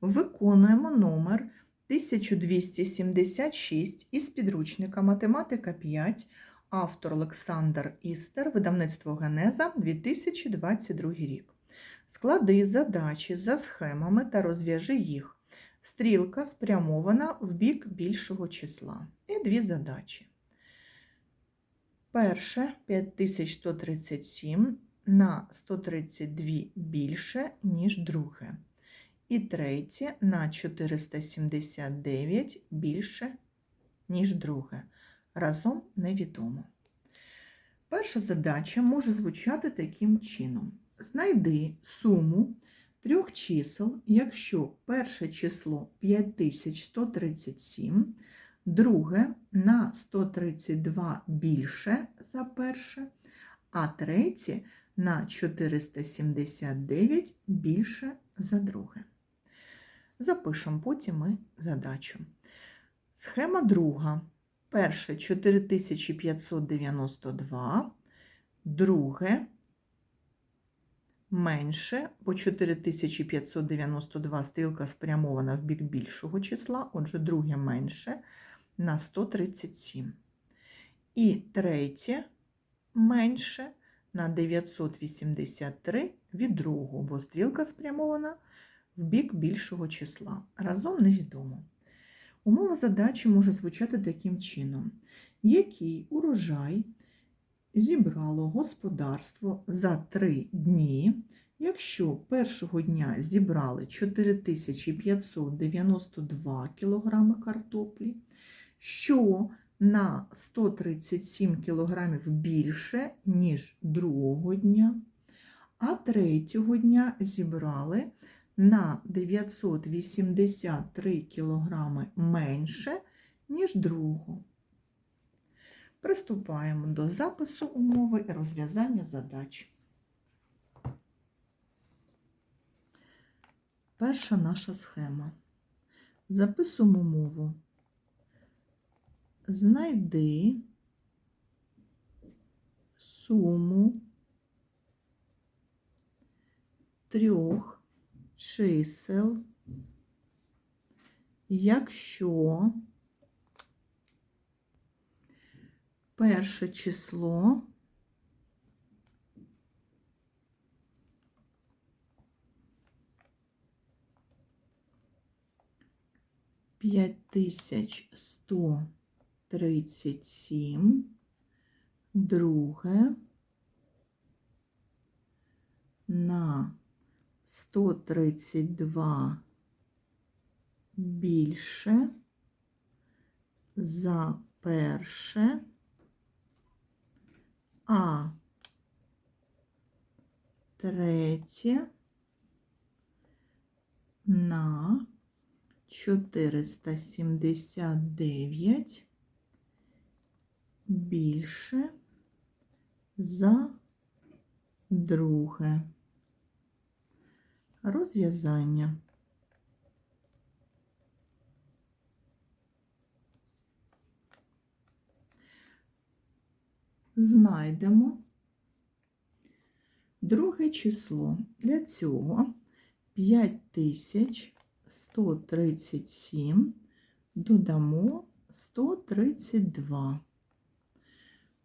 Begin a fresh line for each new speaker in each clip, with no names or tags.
Виконуємо номер 1276 із підручника Математика 5, автор Олександр Істер, видавництво Генеза 2022 рік. Склади задачі за схемами та розв'яжи їх. Стрілка спрямована в бік більшого числа. І дві задачі. Перше 5137 на 132 більше, ніж друге. І третє на 479 більше, ніж друге. Разом невідомо. Перша задача може звучати таким чином: знайди суму трьох чисел, якщо перше число 5137, друге на 132 більше за перше, а третє на 479 більше за друге. Запишемо потім ми задачу. Схема друга. Перше 4592, друге менше, бо 4592 стрілка спрямована в бік більшого числа, отже, друге менше на 137. І третє менше на 983 від другого, бо стрілка спрямована в бік більшого числа. Разом невідомо. Умова задачі може звучати таким чином: який урожай зібрало господарство за три дні, якщо першого дня зібрали 4592 кг картоплі, що на 137 кг більше, ніж другого дня, а третього дня зібрали на 983 кг менше, ніж другого. Приступаємо до запису умови і розв'язання задач. Перша наша схема. Записуємо мову. Знайди суму трьох чисел, якщо перше число п'ять тисяч сто тридцять сім, друге на 132 більше за перше, а третє на 479 більше за друге. Розв'язання. Знайдемо друге число. Для цього 5137 додамо 132.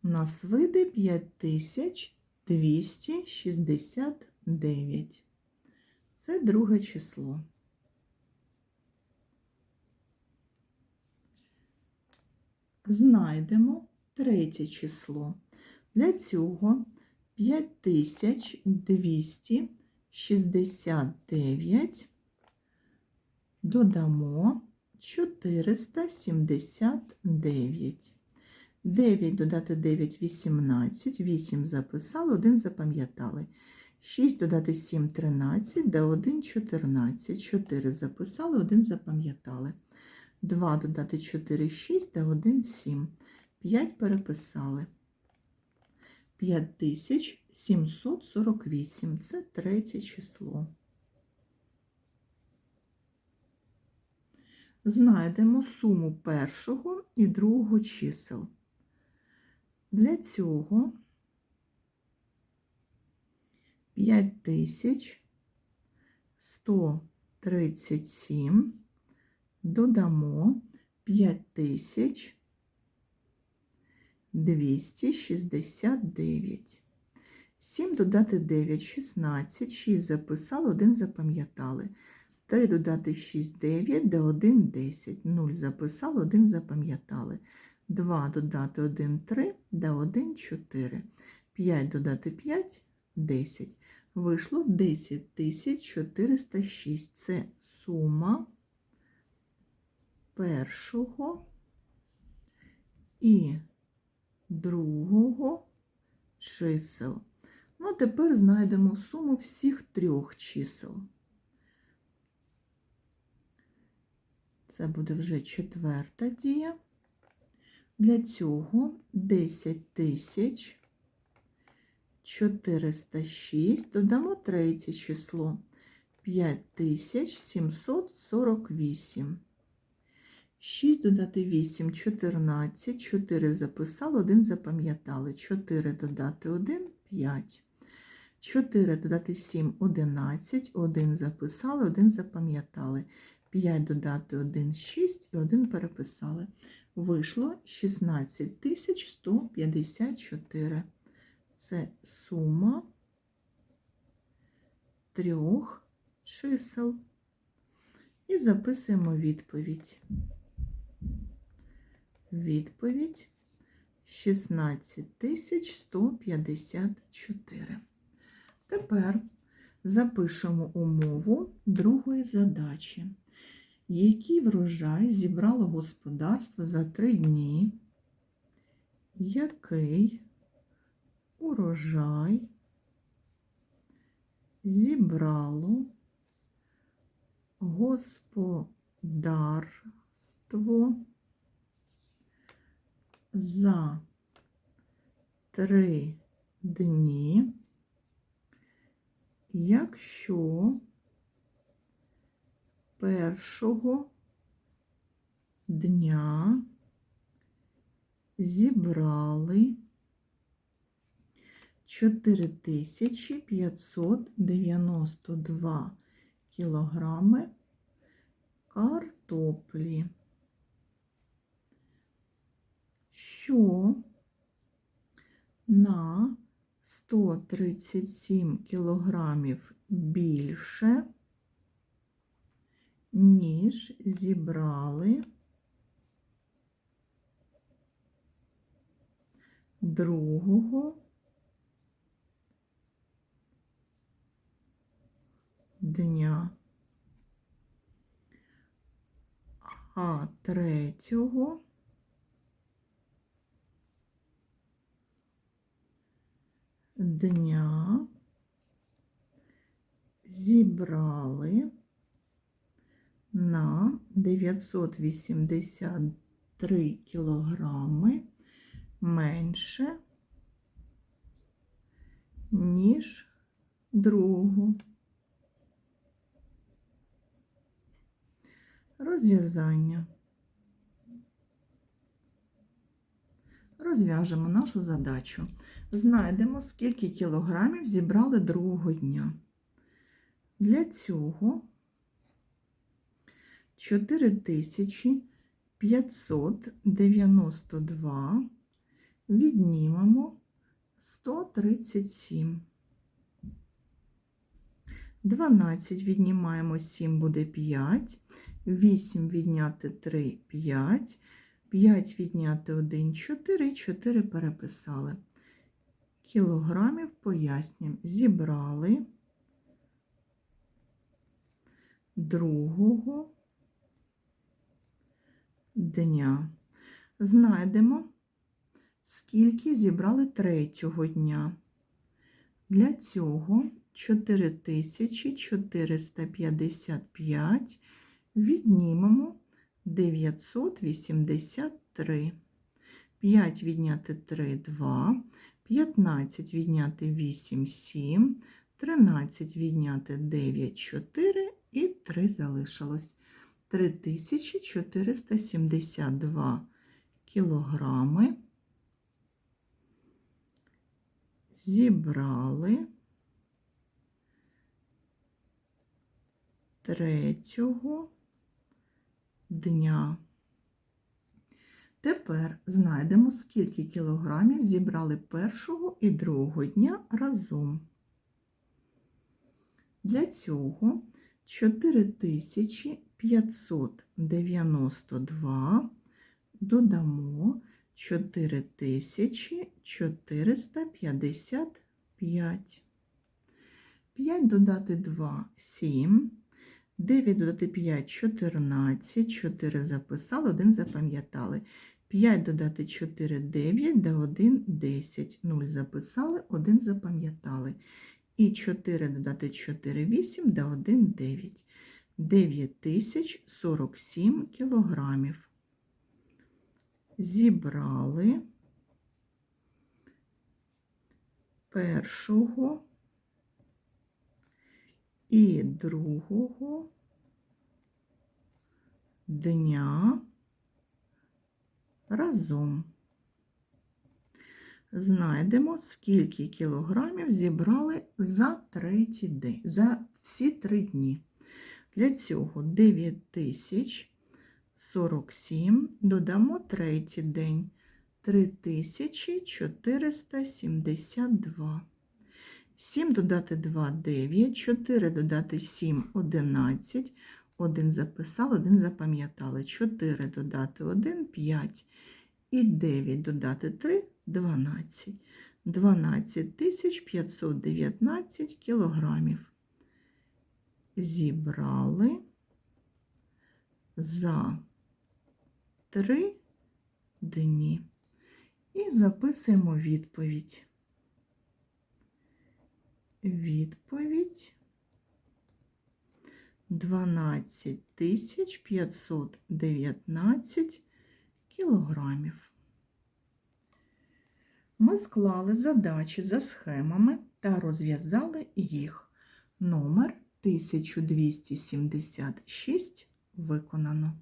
У нас вийде 5269. Це друге число. Знайдемо третє число. Для цього 5269 додамо 479. 9 додати 9 18, 8 записали, 1 запам'ятали. 6 додати 7 13, да 1 14, 4 записали, 1 запам'ятали. 2 додати 4 6, да 1 7. 5 переписали. 5748 це третє число. Знайдемо суму першого і другого чисел. Для цього 5130 37, додамо 5269. 7 додати 9, 16, 6 записали, 1 запам'ятали. 3 додати 6, 9, де 1, 10. 0 записали, 1 запам'ятали. 2 додати 1, 3, де 1, 4. 5 додати 5, 10. Вийшло 10 406. Це сума першого і другого чисел. Ну, тепер знайдемо суму всіх трьох чисел. Це буде вже четверта дія. Для цього 10 тисяч 406, додамо третє число 5748. 6 додати 8 14, 4 записали, 1 запам'ятали. 4 додати 1 5. 4 додати 7 11, 1 записали, 1 запам'ятали. 5 додати 1 6 і 1 переписали. Вийшло 16 154. Це сума трьох чисел. І записуємо відповідь. Відповідь 16 154. Тепер запишемо умову другої задачі. Який врожай зібрало господарство за три дні? Який урожай зібрало господарство за три дні, якщо першого дня зібрали 4592 кілограми картоплі, що на 137 кілограмів більше, ніж зібрали другого дня, а третього дня зібрали на 983 кілограми менше, ніж другу. Розв'язання. Розв'яжемо нашу задачу. Знайдемо, скільки кілограмів зібрали другого дня. Для цього 4592 віднімемо 137. 12 віднімаємо 7 буде 5, 8 відняти 3 5, 5 відняти 1 4, 4 переписали. Кілограмів пояснюємо. Зібрали другого дня. Знайдемо, скільки зібрали третього дня. Для цього 4455 віднімемо 983. 5 відняти 3 2, 15 відняти 8 7, 13 відняти 9 4 і 3 залишилось. 3472 кілограми зібрали третього дня. Тепер знайдемо, скільки кілограмів зібрали першого і другого дня разом. Для цього 4592 додамо 4455. 5 додати 2 – 7. 9 додати 5 – 14. 4 записали, 1 запам'ятали. 5 додати 4 – 9, да 1 – 10. 0 записали, 1 запам'ятали. І 4 додати 4 – 8, да 1 – 9. 9047 кілограмів. Зібрали першого і другого дня разом. Знайдемо, скільки кілограмів зібрали за третій день, за всі три дні. Для цього 9047 додамо третій день 3472. 7 додати 2 – 9, 4 додати 7 – 11, 1 записали, 1 запам'ятали, 4 додати 1 – 5, і 9 додати 3 – 12. 12 519 кілограмів. Зібрали за 3 дні. І записуємо відповідь. Відповідь 12 519 кілограмів. Ми склали задачі за схемами та розв'язали їх. Номер 1276 виконано.